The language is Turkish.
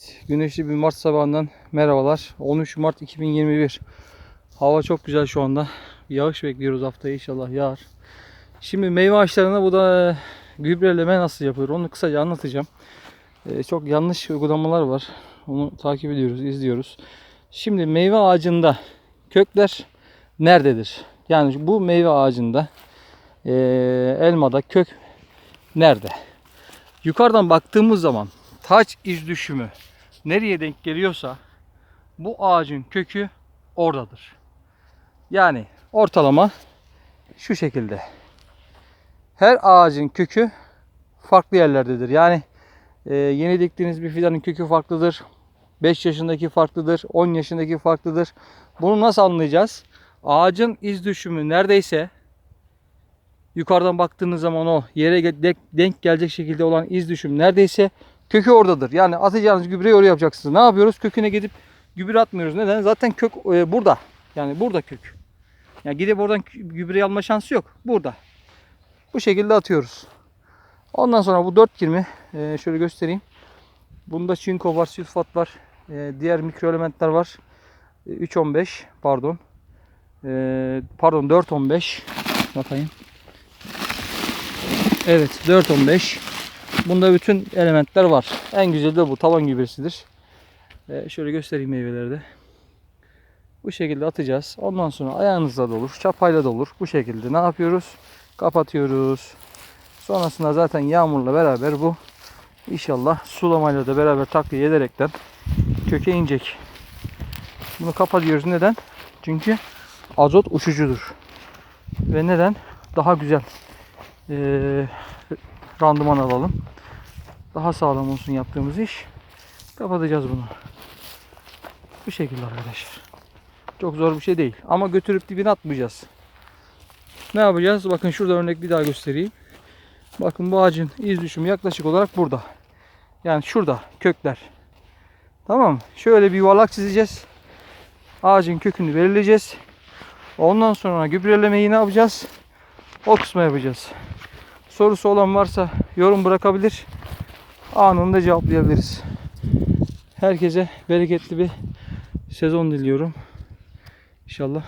Evet, güneşli bir Mart sabahından merhabalar. 13 Mart 2021. Hava çok güzel şu anda. Yağış bekliyoruz haftaya inşallah yağar. Şimdi meyve ağaçlarına bu da e, gübreleme nasıl yapılır onu kısaca anlatacağım. E, Çok yanlış uygulamalar var. Onu takip ediyoruz, izliyoruz. Şimdi meyve ağacında kökler nerededir? Yani bu meyve ağacında e, elmada kök nerede? Yukarıdan baktığımız zaman taç iz düşümü nereye denk geliyorsa bu ağacın kökü oradadır. Yani ortalama şu şekilde. Her ağacın kökü farklı yerlerdedir. Yani e, yeni diktiğiniz bir fidanın kökü farklıdır. 5 yaşındaki farklıdır, 10 yaşındaki farklıdır. Bunu nasıl anlayacağız? Ağacın iz düşümü neredeyse yukarıdan baktığınız zaman o yere denk gelecek şekilde olan iz düşüm neredeyse kökü oradadır. Yani atacağınız gübreyi oraya yapacaksınız. Ne yapıyoruz? Köküne gidip gübre atmıyoruz. Neden? Zaten kök e, burada. Yani burada kök. Yani gidip oradan gübreyi alma şansı yok. Burada. Bu şekilde atıyoruz. Ondan sonra bu 4.20 e, şöyle göstereyim. Bunda çinko var, sülfat var. e, diğer mikroelementler var. E, 3.15 pardon. E, pardon 4.15 bakayım. Evet 4.15. Bunda bütün elementler var. En güzeli de bu tavan gübresidir. Ee, şöyle göstereyim meyveleri de. Bu şekilde atacağız. Ondan sonra ayağınızla da olur, çapayla da olur. Bu şekilde ne yapıyoruz? Kapatıyoruz. Sonrasında zaten yağmurla beraber bu inşallah sulamayla da beraber takviye ederekten köke inecek. Bunu kapatıyoruz. Neden? Çünkü azot uçucudur. Ve neden? Daha güzel eee, randıman alalım. Daha sağlam olsun yaptığımız iş. Kapatacağız bunu. Bu şekilde arkadaşlar. Çok zor bir şey değil. Ama götürüp dibine atmayacağız. Ne yapacağız? Bakın şurada örnek bir daha göstereyim. Bakın bu ağacın iz düşümü yaklaşık olarak burada. Yani şurada kökler. Tamam? Şöyle bir yuvarlak çizeceğiz. Ağacın kökünü belirleyeceğiz. Ondan sonra gübrelemeyi ne yapacağız? O kısmı yapacağız. Sorusu olan varsa yorum bırakabilir. Anında cevaplayabiliriz. Herkese bereketli bir sezon diliyorum. İnşallah